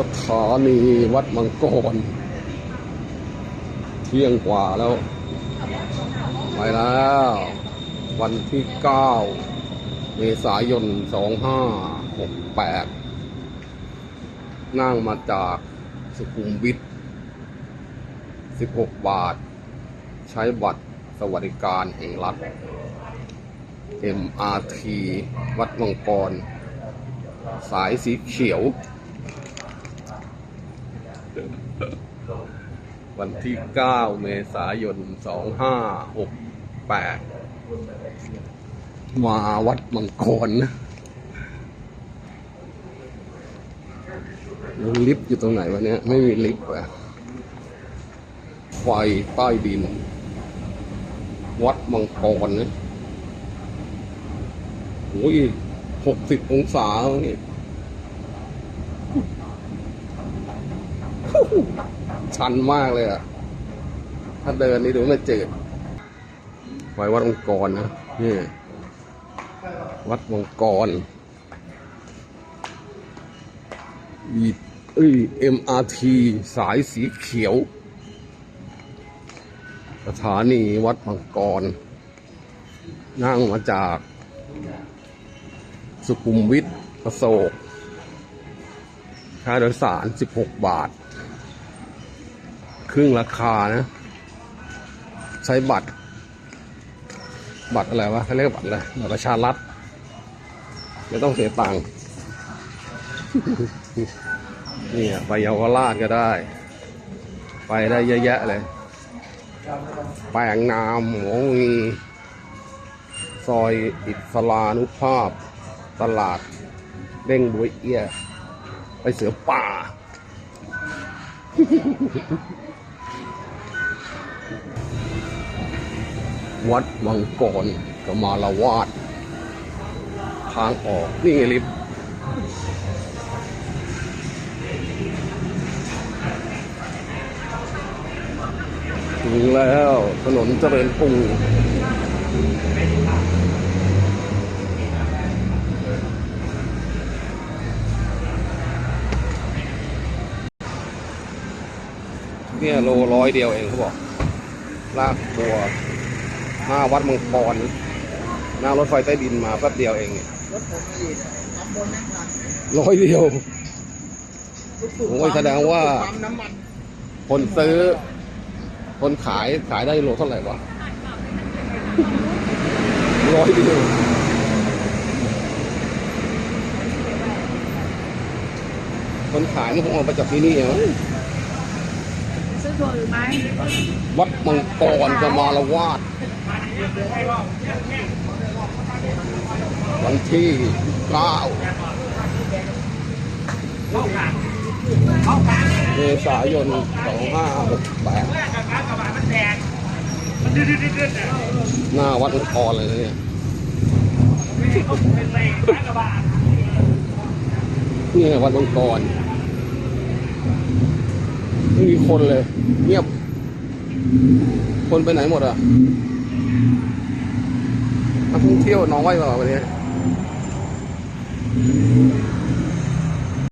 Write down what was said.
สถานีวัดมังกรเที่ยงกว่าแล้ว ไปแล้ว วันที่ 9 เมษายน 2568 นั่งมาจากสุขุมวิท 16 บาท ใช้บัตรสวัสดิการแห่งรัฐ MRT วัดมังกร สายสีเขียว วันที่ 9 เมษายน 2568 มาวัดมังกรนะแล้วลิฟต์อยู่ตรงไหนวะเนี้ยไม่มีลิฟต์อะไฟใต้ดิน วัดมังกรนะโอ้ยหกสิบองศาแล้ว ชันมากเลยอะถ้าเดินนี่ดูไม่เจอไว้วัดมังกรนะนี่วัดมังกรอีเอ้ย MRT สายสีเขียว สถานีวัดมังกร นั่งมาจาก สุขุมวิทอโศกค่าโดยสาร 16 บาท ครึ่งราคานะ ใช้บัตร บัตรอะไรวะเขาเรียกบัตรอะไรบัตรประชารัฐไม่ต้องเสียตังค์นี่ไปเยาวราชก็ได้ ไปได้เยอะแยะเลยแปลงนามหมวงีซอยอิสลานุภาพ ตลาดเด้งบวยเอีย ไปเสือป่า วัดมังกรกมาลาวาด ทางออก นี่ไงลิฟต์ถึงแล้วถนนเจริญกรุงเนี่ยโลร้อยเดียวเองเขาบอก ลากบัว หน้าวัดมังกรหน้ารถไฟใต้ดินมาแป๊บเดียวเองเนี่ยรถผมอีกทำบนนั่งหลังร้อยเดียวโอ้ยแสดงว่าคนซื้อ คนขายขายได้โลเท่าไหร่วะร้อยเดียวคนขายนี่คงเอาไปจากที่นี่เอซื้อถั่ วัดมังกรกมาละวาด วันที่เก้าเมษายนสองห้าหกแปดหน้าวัดมังกรเลยเนี่ยนี่ไงวัดมังกร ไม่มีคนเลย เงียบ คนไปไหนหมดอะนักท่องเที่ยวน้อยกว่าวันนี้